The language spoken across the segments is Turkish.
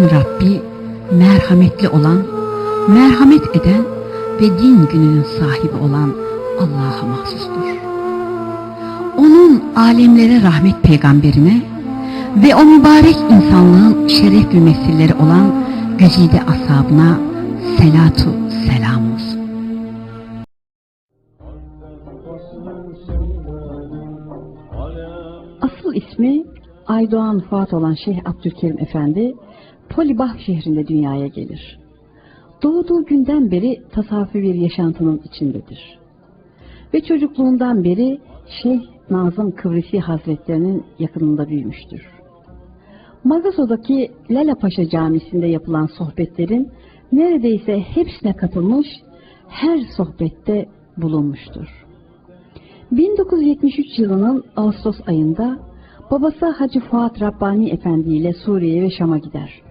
Alemlerin Rabbi merhametli olan, merhamet eden ve din gününün sahibi olan Allah'a mahsustur. Onun alemlere rahmet peygamberine ve o mübarek insanlığın şerefli nesilleri olan güzide ashabına selatu selam olsun. Aydoğan Fuat olan Şeyh Abdülkerim Efendi, Polibah şehrinde dünyaya gelir. Doğduğu günden beri tasavvufi bir yaşantının içindedir. Ve çocukluğundan beri Şeyh Nazım Kıvrisi Hazretlerinin yakınında büyümüştür. Magazo'daki Lala Paşa Camisi'nde yapılan sohbetlerin neredeyse hepsine katılmış, her sohbette bulunmuştur. 1973 yılının Ağustos ayında babası Hacı Fuat Rabbani Efendi ile Suriye ve Şam'a gider.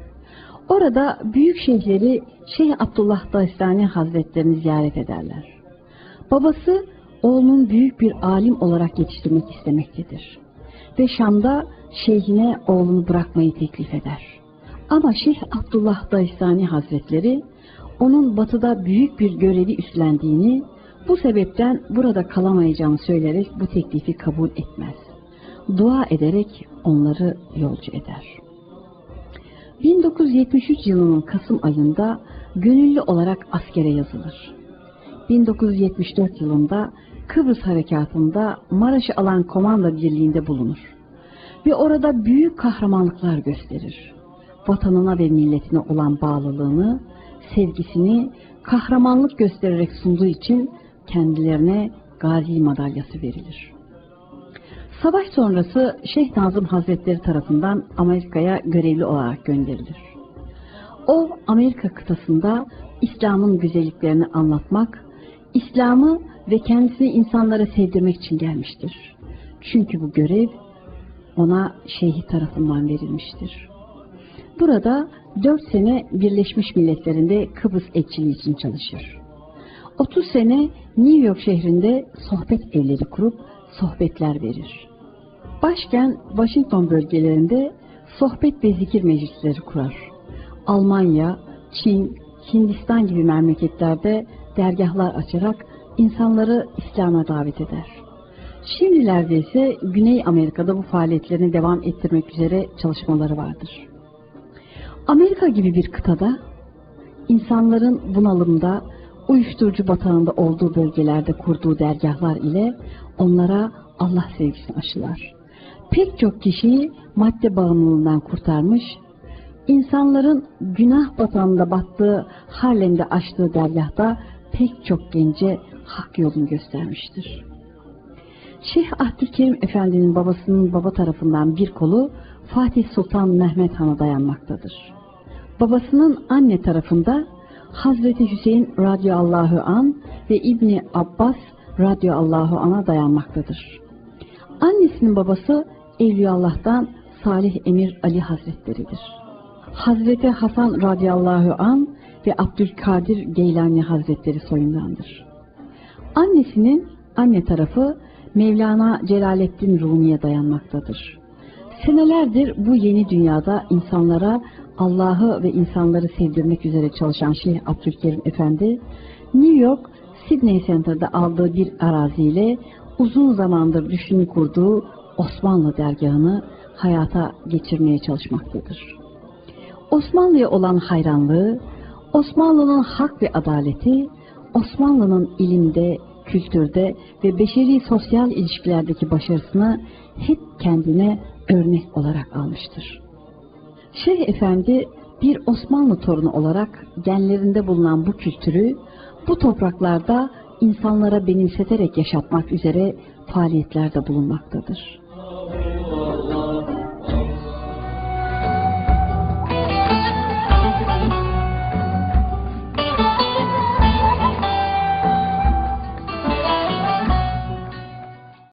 Orada büyük şeyhleri Şeyh Abdullah Dağistani Hazretlerini ziyaret ederler. Babası oğlunun büyük bir alim olarak yetiştirmek istemektedir. Ve Şam'da şeyhine oğlunu bırakmayı teklif eder. Ama Şeyh Abdullah Dağistani Hazretleri onun batıda büyük bir görevi üstlendiğini, bu sebepten burada kalamayacağını söyleyerek bu teklifi kabul etmez. Dua ederek onları yolcu eder. 1973 yılının Kasım ayında gönüllü olarak askere yazılır. 1974 yılında Kıbrıs Harekatı'nda Maraş'ı alan komanda birliğinde bulunur. Ve orada büyük kahramanlıklar gösterir. Vatanına ve milletine olan bağlılığını, sevgisini kahramanlık göstererek sunduğu için kendilerine Gazi madalyası verilir. Savaş sonrası Şeyh Nazım Hazretleri tarafından Amerika'ya görevli olarak gönderilir. O Amerika kıtasında İslam'ın güzelliklerini anlatmak, İslam'ı ve kendisini insanlara sevdirmek için gelmiştir. Çünkü bu görev ona şeyhi tarafından verilmiştir. Burada 4 sene Birleşmiş Milletler'inde Kıbrıs elçiliği için çalışır. 30 sene New York şehrinde sohbet evleri kurup sohbetler verir. Başkent Washington bölgelerinde sohbet ve zikir meclisleri kurar. Almanya, Çin, Hindistan gibi memleketlerde dergahlar açarak insanları İslam'a davet eder. Şimdilerde ise Güney Amerika'da bu faaliyetlerini devam ettirmek üzere çalışmaları vardır. Amerika gibi bir kıtada insanların bunalımda, uyuşturucu batağında olduğu bölgelerde kurduğu dergahlar ile onlara Allah sevgisini aşılar. Pek çok kişiyi madde bağımlılığından kurtarmış, insanların günah batağında battığı Harlem'de açtığı dergahta pek çok gence hak yolunu göstermiştir. Şeyh Abdülkerim Efendi'nin babasının baba tarafından bir kolu Fatih Sultan Mehmet Han'a dayanmaktadır. Babasının anne tarafında Hazreti Hüseyin radıyallahu an ve İbni Abbas radıyallahu an'a dayanmaktadır. Annesinin babası Evliyallah'tan Salih Emir Ali Hazretleridir. Hazreti Hasan radıyallahu an ve Abdülkadir Geylani Hazretleri soyundandır. Annesinin anne tarafı Mevlana Celaleddin Rumi'ye dayanmaktadır. Senelerdir bu yeni dünyada insanlara Allah'ı ve insanları sevdirmek üzere çalışan Şeyh Abdülkerim Efendi, New York Sydney Center'da aldığı bir araziyle uzun zamandır düşünü kurduğu Osmanlı dergahını hayata geçirmeye çalışmaktadır. Osmanlı'ya olan hayranlığı, Osmanlı'nın hak ve adaleti, Osmanlı'nın ilimde, kültürde ve beşeri sosyal ilişkilerdeki başarısını hep kendine örnek olarak almıştır. Şeyh Efendi bir Osmanlı torunu olarak genlerinde bulunan bu kültürü bu topraklarda insanlara benimseterek yaşatmak üzere faaliyetlerde bulunmaktadır.